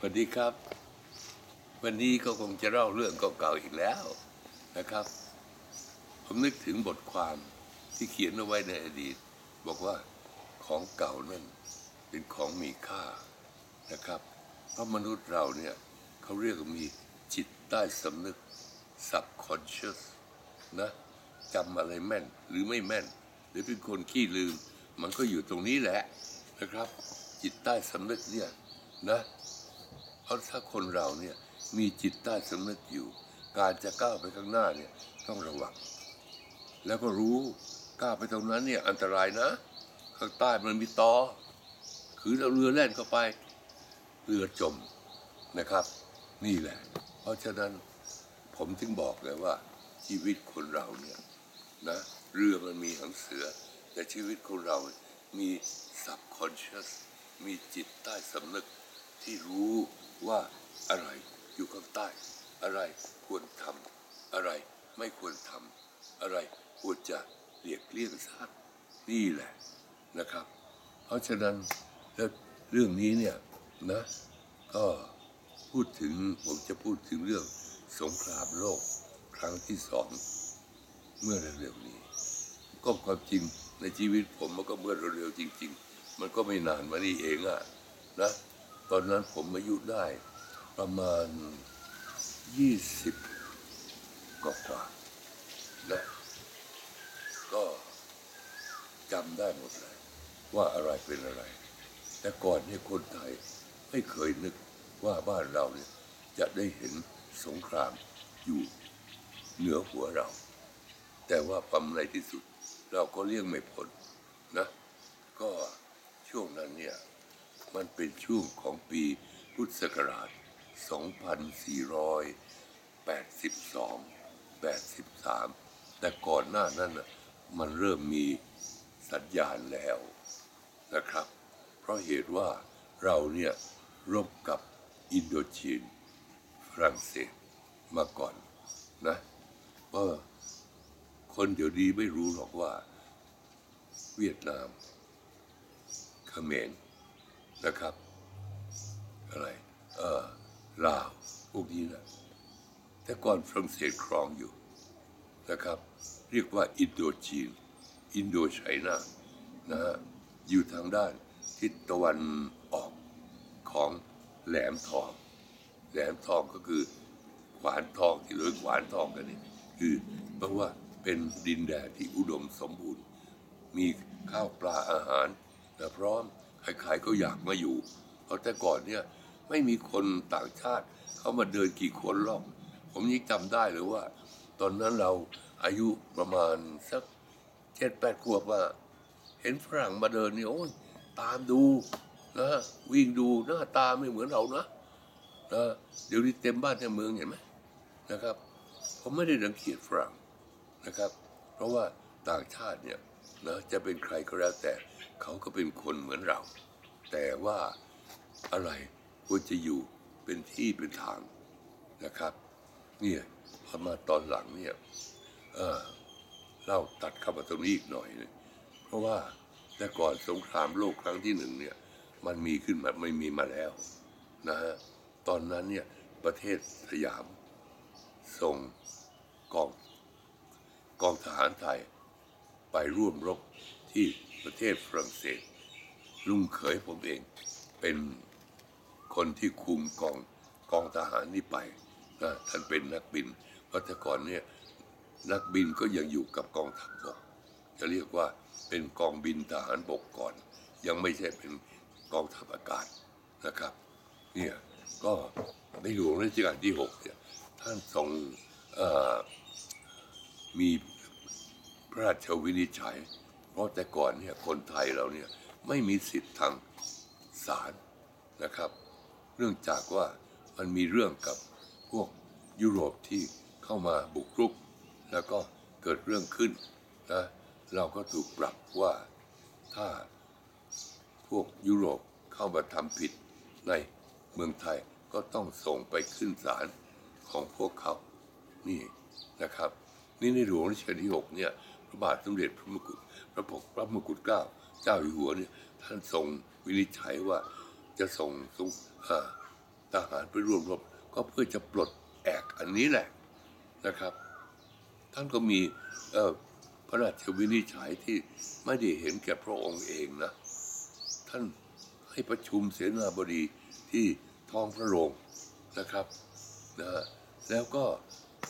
สวัสดีครับ วันนี้ก็คงจะเล่าเรื่องเก่าๆอีกแล้วนะครับ ผมนึกถึงบทความที่เขียนเอาไว้ในอดีต บอกว่าของเก่านั่นเป็นของมีค่านะครับ เพราะมนุษย์เราเนี่ยเขาเรียกว่ามีจิตใต้สำนึก subconscious นะจำอะไรแม่นหรือไม่แม่น หรือเป็นคนขี้ลืม มันก็อยู่ตรงนี้แหละนะครับ จิตใต้สำนึกเนี่ยนะ เพราะถ้าคนเราเนี่ยมีจิตใต้สำนึกอยู่ การจะก้าวไปข้างหน้าเนี่ยต้องระวัง แล้วก็รู้ก้าวไปตรงนั้นเนี่ยอันตรายนะ ข้างใต้มันมีตอคือเราเรือแล่นเข้าไป เรือจมนะครับ นี่แหละ เพราะฉะนั้นผมถึงบอกเลยว่า ชีวิตคนเราเนี่ยนะเรือมันมีหางเสือ แต่ชีวิตคนเรามี subconscious มีจิตใต้สำนึกที่รู้ ว่าอะไรอยู่ข้างใต้ อะไรควรทำอะไรไม่ควรทำอะไรควรจะเลียกเลี่ยงซะนี่แหละนะครับ เพราะฉะนั้นเรื่องนี้เนี่ยนะก็พูดถึงผมจะพูดถึงเรื่องสงครามโลกครั้งที่สองเมื่อเร็วๆนี้ ก็ความจริงในชีวิตผมมันก็เมื่อเร็วๆจริง ๆ มันก็ไม่นานมานี่เองอะนะ ตอนนั้นผมอายุได้ประมาณยี่สิบกว่าๆนะก็จำได้หมดเลย ว่าอะไรเป็นอะไร แต่ก่อนเนี่ยคนไทยไม่เคยนึกว่าบ้านเราเนี่ยจะได้เห็นสงครามอยู่เหนือหัวเรา แต่ว่าปั๊มในที่สุด เราก็เลี่ยงไม่พ้นนะ ก็ช่วงนั้นเนี่ย มันเป็นช่วงของปีพุทธศักราช 2482 83 แต่ก่อนหน้านั้นน่ะมันเริ่มมีสัญญาณแล้วนะครับ เพราะเหตุว่าเราเนี่ยรบกับอินโดจีนฝรั่งเศสมาก่อนนะว่าคนเดี๋ยวนี้ไม่รู้หรอกว่า เวียดนามเขมร นะครับ อะไรเออลาวพวกนี้นะแต่ก่อนฝรั่งเศสครองอยู่นะครับ เรียกว่าอินโดจีน อินโดไชน่านะฮะอยู่ทางด้านทิศตะวันออกของแหลมทอง แหลมทองก็คือขวานทองที่เรียกขวานทองกันนี่คือเพราะว่าเป็นดินแดนที่อุดมสมบูรณ์ มีข้าวปลาอาหารนะพร้อม ใครๆก็อยากมาอยู่เพราะแต่ก่อนเนี่ยไม่มีคนต่างชาติเข้ามาเดินกี่คนหรอก ผมยังจำได้เลยว่า ตอนนั้นเราอายุประมาณสักเจ็ดแปดขวบว่า เห็นฝรั่งมาเดินนี่โอ้ยตามดูนะวิ่งดูหน้าตาไม่เหมือนเรานะนะเดี๋ยวนี้เต็มบ้านเต็มเมืองเห็นไหมนะครับ ผมไม่ได้รังเกียจฝรั่งนะครับ เพราะว่าต่างชาติเนี่ยนะจะเป็นใครก็แล้วแต่ เขาก็เป็นคนเหมือนเรา แต่ว่าอะไรควรจะอยู่เป็นที่เป็นทางนะครับ เนี่ยพอมาตอนหลังเนี่ยเออเราตัดเข้ามาตรงนี้อีกหน่อยนึงเพราะว่าแต่ก่อนสงครามโลกครั้งที่หนึ่งเนี่ย มันมีขึ้นมาไม่มีมาแล้วนะฮะตอนนั้นเนี่ยประเทศสยามส่งกองกองทหารไทยไปร่วมรบที่ ประเทศฝรั่งเศส ลุงเขยผมเอง เป็นคนที่คุมกองกองทหารนี่ไปนะท่านเป็นนักบินเพราะแต่ก่อนเนี่ยนักบินก็ยังอยู่กับกองทัพบก จะเรียกว่าเป็นกองบินทหารบกก่อน ยังไม่ใช่เป็นกองทัพอากาศนะครับ เนี่ยก็ในหลวงรัชกาลที่หกเนี่ยท่านทรงมีพระราชวินิจฉัย เพราะแต่ก่อนเนี่ยคนไทยเราเนี่ยไม่มีสิทธิ์ทางศาลนะครับเนื่องจากว่ามันมีเรื่องกับพวกยุโรปที่เข้ามาบุกรุก แล้วก็เกิดเรื่องขึ้นนะเราก็ถูกปรับว่าถ้าพวกยุโรปเข้ามาทำผิดในเมืองไทยก็ต้องส่งไปขึ้นศาลของพวกเขานี่นะครับ นี่ในหลวงรัชกาลที่หกเนี่ย พระบาทสมเด็จพระมงกุฎ พระปกพระมกุฎเกล้าเจ้าอยู่หัวเนี่ยท่านทรงวินิจฉัยว่าจะส่งสงทหารไปร่วมรบก็เพื่อจะปลดแอกอันนี้แหละนะครับ ท่านก็มีพระราชวินิจฉัยที่ไม่ได้เห็นแก่พระองค์เองนะ ท่านให้ประชุมเสนาบดีที่ท้องพระโรงนะครับนะฮะแล้วก็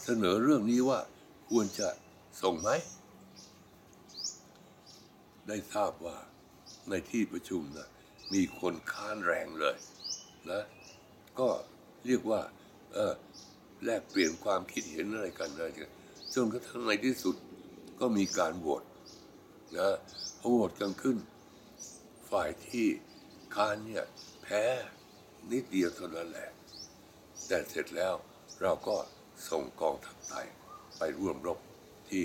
เสนอเรื่องนี้ว่าควรจะส่งไหม ได้ทราบว่าในที่ประชุมนะมีคนค้านแรงเลยนะก็เรียกว่าเออแลกเปลี่ยนความคิดเห็นอะไรกันนะจนกระทั่งในที่สุดก็มีการโหวตนะพอโหวตกันขึ้น ฝ่ายที่ค้านเนี่ยแพ้นิดเดียวเท่านั้นแหละ แต่เสร็จแล้วเราก็ส่งกองทัพไทยไปร่วมรบที่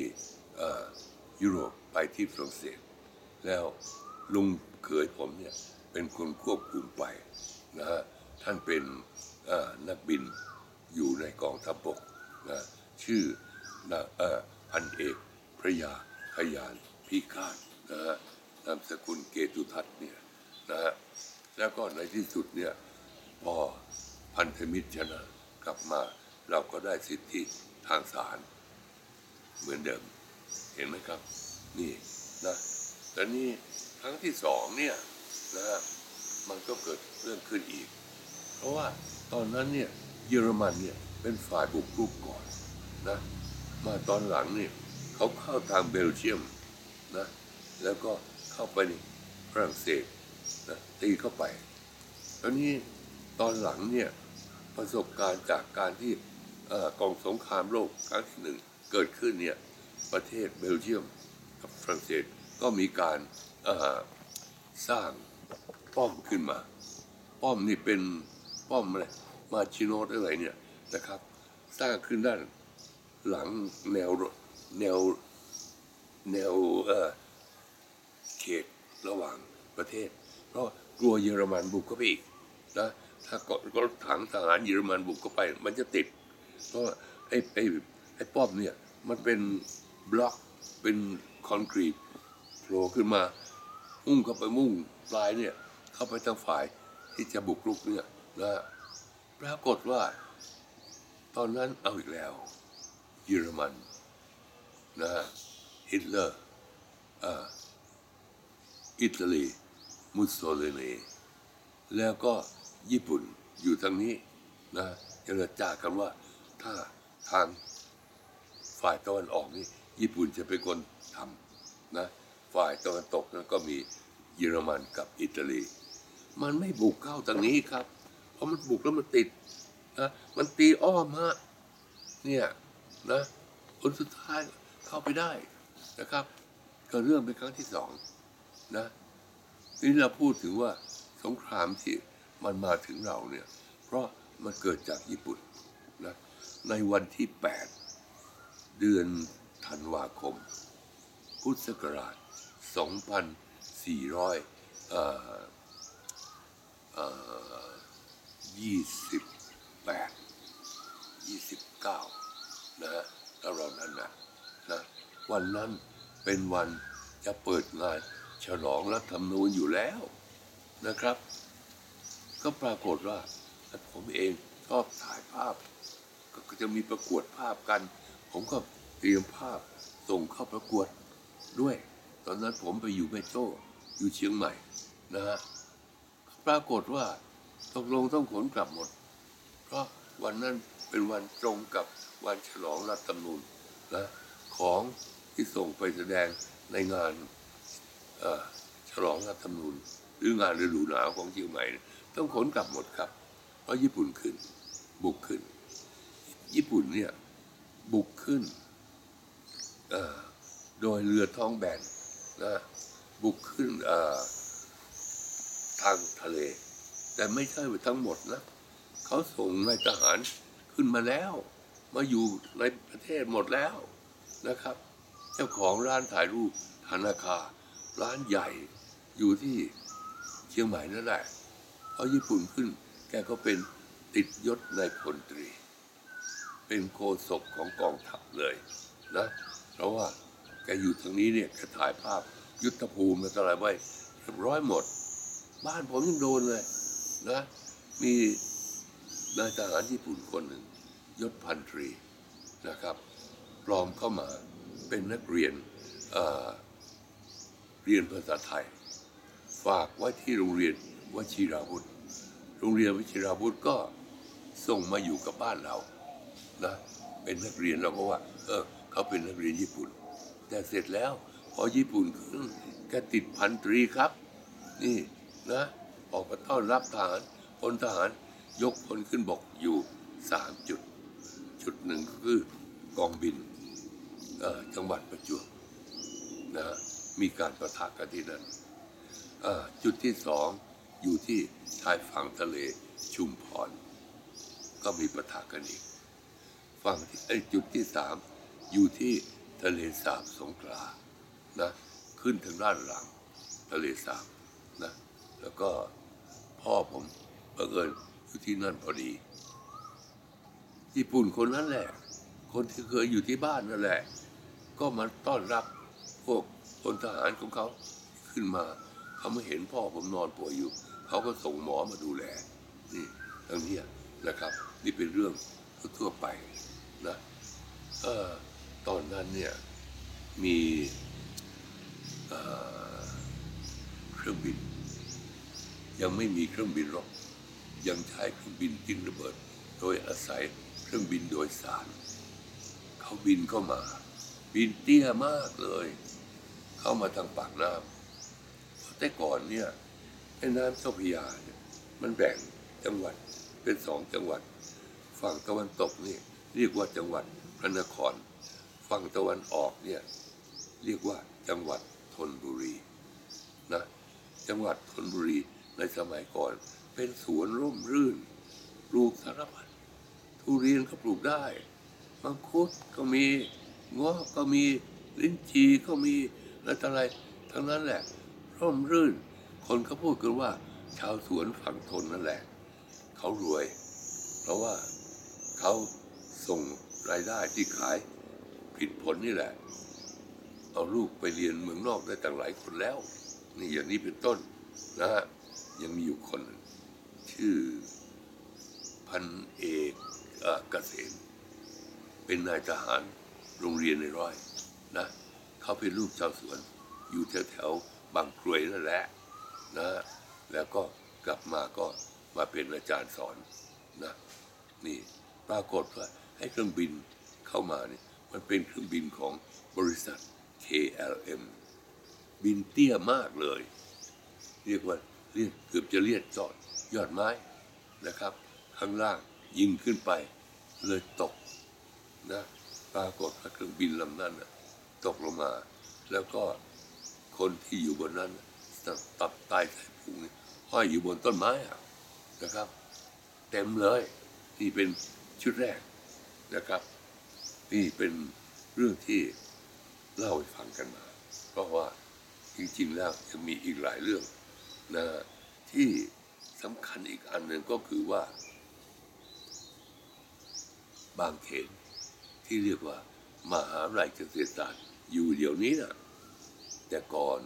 ยุโรปไปที่ฝรั่งเศส แล้วลุงเขยผมเนี่ยเป็นคนควบคุมไปนะฮะท่านเป็นนักบินอยู่ในกองทัพบกนะชื่อนะเออพันเอกพระยาขยานพิฆาตนะฮะนามสกุลเกตุทัศน์เนี่ยนะฮะแล้วก็ในที่สุดเนี่ยพอพันธมิตรชนะกลับมาเราก็ได้สิทธิทางศาลเหมือนเดิม เห็นไหมครับ นี่นะ แต่นี่ครั้งที่สองเนี่ยนะฮะมันก็เกิดเรื่องขึ้นอีก เพราะว่าตอนนั้นเนี่ยเยอรมันเนี่ยเป็นฝ่ายบุกรุกก่อนนะมาตอนหลังเนี่ยเขาเข้าทางเบลเยียมนะแล้วก็เข้าไปในฝรั่งเศสนะตีเข้าไปตอนนี้ตอนหลังเนี่ยประสบการณ์จากการที่กองสงครามโลกครั้งที่หนึ่งเกิดขึ้นเนี่ยประเทศเบลเยียมกับฝรั่งเศส ก็มีการสร้างป้อมขึ้นมา ป้อมนี่เป็นป้อมอะไรมาชิโนตอะไรเนี่ยนะครับ สร้างขึ้นด้านหลังแนวแนวแนวเขตระหว่างประเทศ เพราะกลัวเยอรมันบุกเข้าไปอีกนะถ้ากรถถังทหารเยอรมันบุกเข้าไป มันจะติด เพราะไอ้ไอ้ไอ้ป้อมเนี่ยมันเป็นบล็อกเป็นคอนกรีต ผล่ขึ้นมามุ่งเข้าไปมุ่งปลายเนี่ยเข้าไปทางฝ่ายที่จะบุกรุกเนี่ยนะปรากฏว่า ตอนนั้นเอาอีกแล้ว เยอรมันนะฮิตเลอร์อ่าอิตาลีมุสโสลินีแล้วก็ญี่ปุ่นอยู่ทางนี้นะเจรจากันว่าถ้าทางฝ่ายตะวันออกนี่ญี่ปุ่นจะเป็นคนทำนะ ฝ่ายตะวันตกนั้นก็มีเยอรมันกับอิตาลี มันไม่บุกเข้าทางนี้ครับ เพราะมันบุกแล้วมันติดนะมันตีอ้อมฮะเนี่ยนะผลสุดท้ายเข้าไปได้นะครับ ก็เรื่องเป็นครั้งที่สองนะทีนี้เราพูดถึงว่าสงครามที่มันมาถึงเราเนี่ย เพราะมันเกิดจากญี่ปุ่นนะในวันที่ 8 เดือนธันวาคม พุทธศักราช 2400เอ่อเอ่อ28 29 นะฮะแล้วเรานั้นนะนะ วันนั้นเป็นวันจะเปิดงานฉลองรัฐธรรมนูญอยู่แล้วนะครับ ก็ปรากฏว่าผมเองชอบถ่ายภาพ ก็จะมีประกวดภาพกัน ผมก็เตรียมภาพส่งเข้าประกวดด้วย ตอนนั้นผมไปอยู่แม่โจ้อยู่เชียงใหม่นะฮะปรากฏว่าตกลงต้องขนกลับหมด เพราะวันนั้นเป็นวันตรงกับวันฉลองรัฐธรรมนูญนะของที่ส่งไปแสดงในงานฉลองรัฐธรรมนูญหรืองานฤดูหนาวของเชียงใหม่ ต้องขนกลับหมดครับ เพราะญี่ปุ่นขึ้น บุกขึ้น ญี่ปุ่นเนี่ยบุกขึ้นโดยเรือท้องแบน นะบุกขึ้นทางทะเล แต่ไม่ใช่ทั้งหมดนะเขาส่งนายทหารขึ้นมาแล้ว มาอยู่ในประเทศหมดแล้วนะครับ เจ้าของร้านถ่ายรูปธนาคารร้านใหญ่อยู่ที่เชียงใหม่นั่นแหละเพราะญี่ปุ่นขึ้น แกก็เป็นติดยศในพลตรี เป็นโฆษกของกองทัพเลยนะ เพราะว่า แกอยู่ทางนี้เนี่ยแกถ่ายภาพยุทธภูมิอะไรไว้เรียบร้อยหมด บ้านผมยังโดนเลยนะ มีนายทหารญี่ปุ่นคนหนึ่งยศพันตรีนะครับปลอมเข้ามาเป็นนักเรียนเเรียนภาษาไทย ฝากไว้ที่โรงเรียนวชิราวุธ โรงเรียนวชิราวุธก็ส่งมาอยู่กับบ้านเรานะเป็นนักเรียนเราก็ว่า เออเขาเป็นนักเรียนญี่ปุ่น แต่เสร็จแล้ว พอญี่ปุ่นขึ้นแกติดพันตรีครับ นี่นะออกมาต้อนรับทหารพลทหารยกพลขึ้นบกอยู่สามจุด จุดหนึ่งก็คือกองบินจังหวัดประจวบนะมีการประทะกันที่นั่นจุดที่สองอยู่ที่ชายฝั่งทะเลชุมพร ก็มีประทะกันอีกฝั่งที่ไอ้จุดที่สามอยู่ที่ ทะเลสาบสงขลานะขึ้นทางด้านหลังทะเลสาบนะแล้วก็พ่อผมบังเอิญอยู่ที่นั่นพอดี ญี่ปุ่นคนนั้นแหละ คนที่เคยอยู่ที่บ้านนั่นแหละ ก็มาต้อนรับพวกพลทหารของเขาขึ้นมาเขาไม่เห็นพ่อผมนอนป่วยอยู่ เขาก็ส่งหมอมาดูแลนี่ทั้งนี้นะครับ นี่เป็นเรื่องทั่วไปนะเออ ตอนนั้นเนี่ยมีเครื่องบิน ยังไม่มีเครื่องบินรบยังใช้เครื่องบินทิ้งระเบิด โดยอาศัยเครื่องบินโดยสาร เขาบินเข้ามา บินเตี้ยมากเลย เข้ามาทางปากน้ำแต่ก่อนเนี่ยแม่น้ำเจ้าพระยาเนี่ยมันแบ่งจังหวัดเป็นสองจังหวัด ฝั่งตะวันตกนี่เรียกว่าจังหวัดพระนคร ฝั่งตะวันออกเนี่ยเรียกว่าจังหวัดธนบุรีนะจังหวัดธนบุรีในสมัยก่อน เป็นสวนร่มรื่นปลูกสารพัดทุเรียนก็ปลูกได้มังคุดก็มีงาะก็มีลิ้นจีก็มีและอะไรทั้งนั้นแหละ ร่มรื่น คนเขาพูดกันว่า ชาวสวนฝั่งทนนั่นแหละ เขารวย เพราะว่าเขาส่งรายได้ที่ขาย ผิดผลนี่แหละ เอาลูกไปเรียนเมืองนอกได้ต่างหลายคนแล้ว นี่อย่างนี้เป็นต้นนะฮะยังมีอยู่คน ชื่อพันเอกเอ่อเกษมเป็นนายทหารโรงเรียนในร้อยนะเขาเป็นลูกชาวสวน อยู่แถวแถวบางกรวยนั่นแหละนะแล้วก็กลับมาก็มาเป็นอาจารย์สอนนะนี่ปรากฏว่าให้เครื่องบินเข้ามาเนี่ย มันเป็นเครื่องบินของบริษัท KLM บินเตี้ยมากเลย เรียกว่าเรียกเกือบจะเรียกจอดยอดไม้นะครับ ข้างล่างยิงขึ้นไปเลยตกนะปรากฏว่าเครื่องบินลำนั้นตกลงมา แล้วก็คนที่อยู่บนนั้นตับตับใต้ไส้พุงห้อยอยู่บนต้นไม้นะครับ เต็มเลยนี่เป็นชุดแรกนะครับ นี่เป็นเรื่องที่เล่าให้ฟังกันมา เพราะว่าจริงๆแล้วยังมีอีกหลายเรื่องนะที่สำคัญอีกอันหนึ่งก็คือว่า บางเขนที่เรียกว่า มหาวิทยาลัยเกษตรศาสตร์อยู่เดี๋ยวนี้นะแต่ก่อน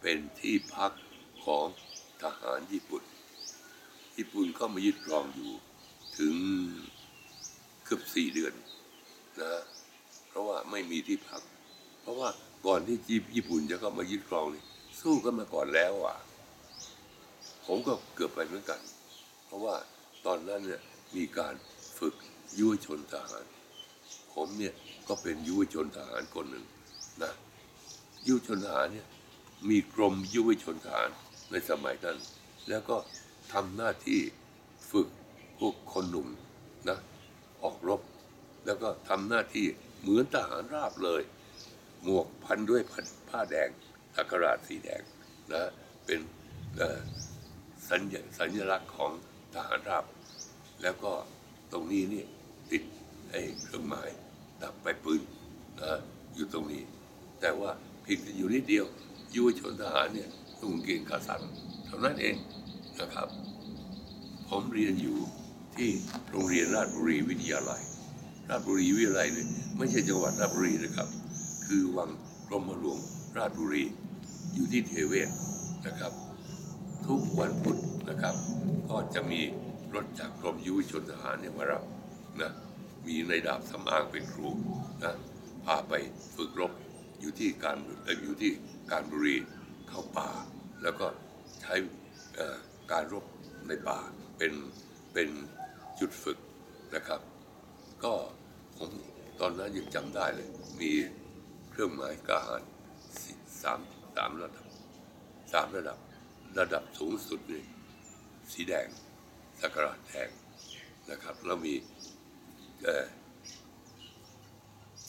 เป็นที่พักของทหารญี่ปุ่น ญี่ปุ่นเข้ามายึดครองอยู่ ถึงเกือบสี่เดือน นะ เพราะว่าไม่มีที่พัก เพราะว่าก่อนที่ญี่ปุ่นจะเข้ามายึดครองนี่สู้กันมาก่อนแล้วอะ ผมก็เกือบไปเหมือนกัน เพราะว่าตอนนั้นเนี่ยมีการฝึกยุวชนทหาร ผมเนี่ยก็เป็นยุวชนทหารคนหนึ่งนะยุวชนทหารเนี่ยมีกรมยุวชนทหารในสมัยนั้น แล้วก็ทำหน้าที่ฝึกพวกคนหนุ่มนะออกรบ แล้วก็ทำหน้าที่เหมือนทหารราบเลย หมวกพันด้วยพันผ้าแดงอักราชสีแดงนะเป็นสัญสัญลักษณ์ของทหารราบ แล้วก็ตรงนี้นี่ติดไอ้เครื่องหมายดับไปปืนนะอยู่ตรงนี้ แต่ว่าเพียงอยู่นิดเดียวยุวชนทหารเนี่ยต้องเกณฑ์ขาสันเท่านั้นเองนะครับ ผมเรียนอยู่ที่โรงเรียนราชบุรีวิทยาลัย ราชบุรีวิทยาลัยเนี่ยไม่ใช่จังหวัดราชบุรีนะครับ คือวังกรมหลวงราชบุรีอยู่ที่เทเวศนะครับ ทุกวันพุธนะครับ ก็จะมีรถจากกรมยุวชนทหารเนี่ยมารับนะมีในดาบสำอางเป็นครูนะพาไปฝึกรบอยู่ที่การอยู่ที่การบุรีเข้าป่า แล้วก็ใช้การรบในป่าเป็นเป็นจุดฝึกนะครับ ก็ ผมตอนนั้นยังจำได้เลย มีเครื่องหมายกาหารสามสามระดับสามระดับ ระดับสูงสุดนี่สีแดงสักราชแดงนะครับ แล้วมี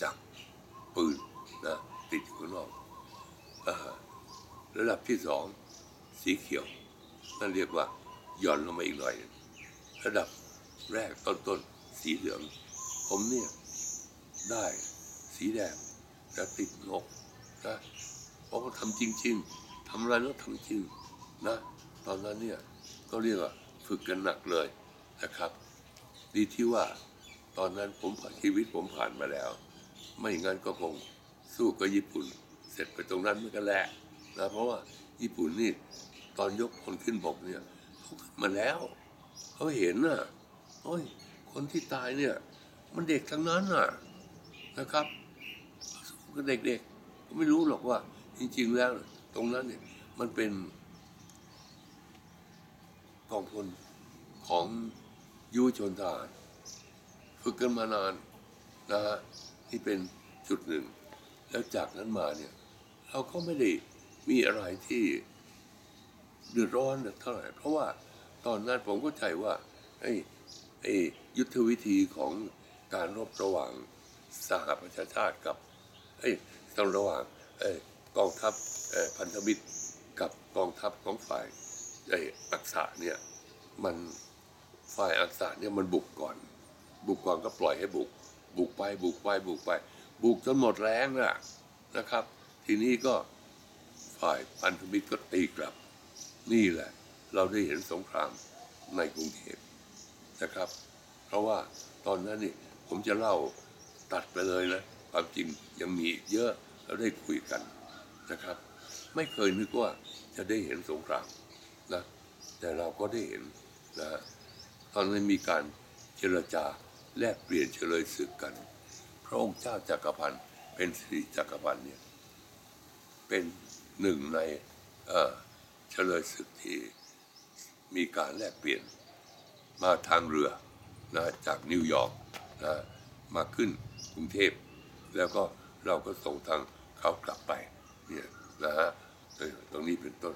จักรปืนนะติดอยู่ข้างนอกอระดับที่สองสีเขียว นั่นเรียกว่าย่อนลงมาอีกหน่อย ระดับแรกต้นๆสีเหลือง ผมเนี่ยได้สีแดงแต่ติดนกนะเพราะว่าทำจริง ๆทำอะไรแล้วทำจริงนะ ตอนนั้นเนี่ยก็เรียกว่าฝึกกันหนักเลยนะครับ ดีที่ว่าตอนนั้นผมผ่านชีวิตผมผ่านมาแล้ว ไม่งั้นก็คงสู้กับญี่ปุ่น เสร็จไปตรงนั้นมือนกันแหละนะเพราะว่าญี่ปุ่นนี่ตอนยกคนขึ้นบกเนี่ยเขาขึ้นมาแล้ว เขาเห็นน่ะโอ้ยคนที่ตายเนี่ย มันเด็กทั้งนั้นน่ะนะครับกับเด็กๆก็ไม่รู้หรอกว่า จริง ๆ แล้ว ตรงนั้นเนี่ย มันเป็นกองพลของยุวชนทหารฝึกกันมานานนะฮะที่เป็นจุดหนึ่ง แล้วจากนั้นมาเนี่ย เราก็ไม่ได้มีอะไรที่เดือดร้อนเท่าไหร่ เพราะว่าตอนนั้นผมก็ใจว่าไอ้ไอ้ยุทธวิธีของ การรบระหว่างสหประชาชาติกับไอ้ต้องระหว่างไอ้กองทัพพันธมิตรกับกองทัพของฝ่ายไอ้อักษะเนี่ยมันฝ่ายอักษะเนี่ยมันบุกก่อน บุกก่อนก็ปล่อยให้บุก บุกไปบุกไปบุกไป บุกจนหมดแรงน่ะนะครับ ทีนี้ก็ฝ่ายพันธมิตรก็ตีกลับ นี่แหละ เราได้เห็นสงครามในกรุงเทพนะครับ เพราะว่าตอนนั้นนี่ ผมจะเล่าตัดไปเลยนะความจริงยังมีเยอะเราได้คุยกันนะครับ ไม่เคยนึกว่าจะได้เห็นสงครามนะแต่เราก็ได้เห็นนะตอนนั้นมีการเจรจาแลกเปลี่ยนเฉลยศึกกัน พระองค์เจ้าจักรพันธ์เป็นสิริจักรพันธ์เนี่ยเป็นหนึ่งในเฉลยศึกที่มีการแลกเปลี่ยนมาทางเรือนะจากนิวยอร์ก นะมาขึ้นกรุงเทพ แล้วก็เราก็ส่งทางเขากลับไปเนี่ยนะฮะตรงนี้เป็นต้น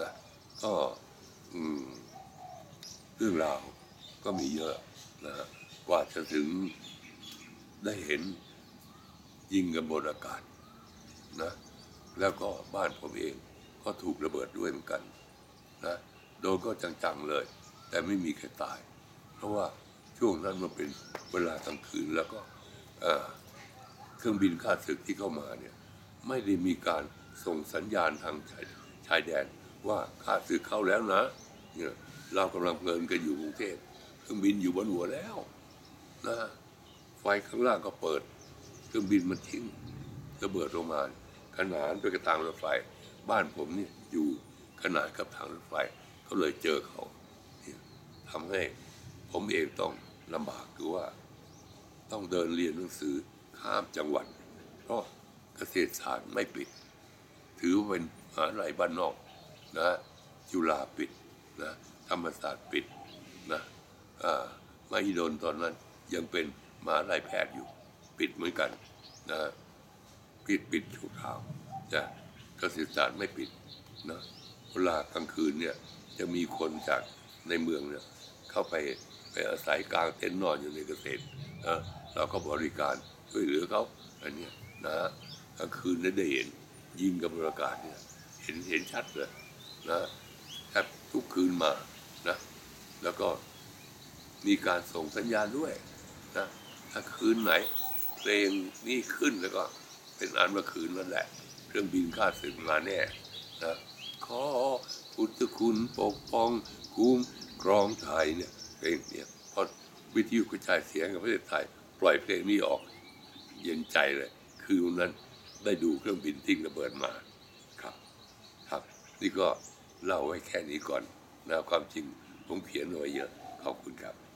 นะก็เรื่องราวก็มีเยอะนะฮะกว่าจะถึงได้เห็นยิงกันบนอากาศนะแล้วก็บ้านผมเองก็ถูกระเบิดด้วยเหมือนกันนะโดนก็จังๆเลย แต่ไม่มีใครตาย เพราะว่า ช่วงนั้นมันเป็นเวลากลางคืนแล้วก็เครื่องบินข้าศึกที่เข้ามาเนี่ยไม่ได้มีการส่งสัญญาณทางชายชายแดนว่าข้าศึกเข้าแล้วนะเนี่ยเรากำลังเพลินกันอยู่กรุงเทพเครื่องบินอยู่บนหัวแล้วนะไฟข้างล่างก็เปิด เครื่องบินมันทิ้งระเบิดลงมาขนานไปกับทางรถไฟ บ้านผมเนี่ยอยู่ขนานกับทางรถไฟก็เลยเจอเขาเทำให้ผมเองต้อง ลำบากคือว่าต้องเดินเรียนหนังสือข้ามจังหวัด เพราะเกษตรศาสตร์ไม่ปิด ถือว่าเป็นมหาลัยบ้านนอกนะจุฬาปิดนะธรรมศาสตร์ปิดนะอ่ามหิดลตอนนั้นยังเป็นมหาลัยแพทย์อยู่ ปิดเหมือนกันนะปิดปิดชั่วคราวจะเกษตรศาสตร์ไม่ปิดนะเวลากลางคืนเนี่ยจะมีคนจากในเมืองเนี่ยเข้าไป อาศัยกลางเต็นท์นอนอยู่ในเกษตรนะเราก็บริการช่วยเหลือเขาอันเนี้ยนะกลางคืนได้เห็นยิงกับบรรยากาศเนี่ยเห็นเห็นชัดเลยนะแทบทุกคืนมานะแล้วก็มีการส่งสัญญาณด้วยนะถ้าคืนไหนเพลงนี้ขึ้นแล้วก็เป็นอันว่าคืนนั่นแหละเครื่องบินข้าศึกมาแน่นะขอพุทธคุณปกป้องคุ้มครองไทยเนี่ย เพลงเนี่ยพอวิทยุกระจายเสียงกับประเทศไทย ปล่อยเพลงนี้ออก เย็นใจเลย คือวันนั้นได้ดูเครื่องบินทิ้งระเบิดมาครับ ครับ นี่ก็เล่าไว้แค่นี้ก่อนนะความจริงผมเขียนไว้เยอะขอบคุณครับ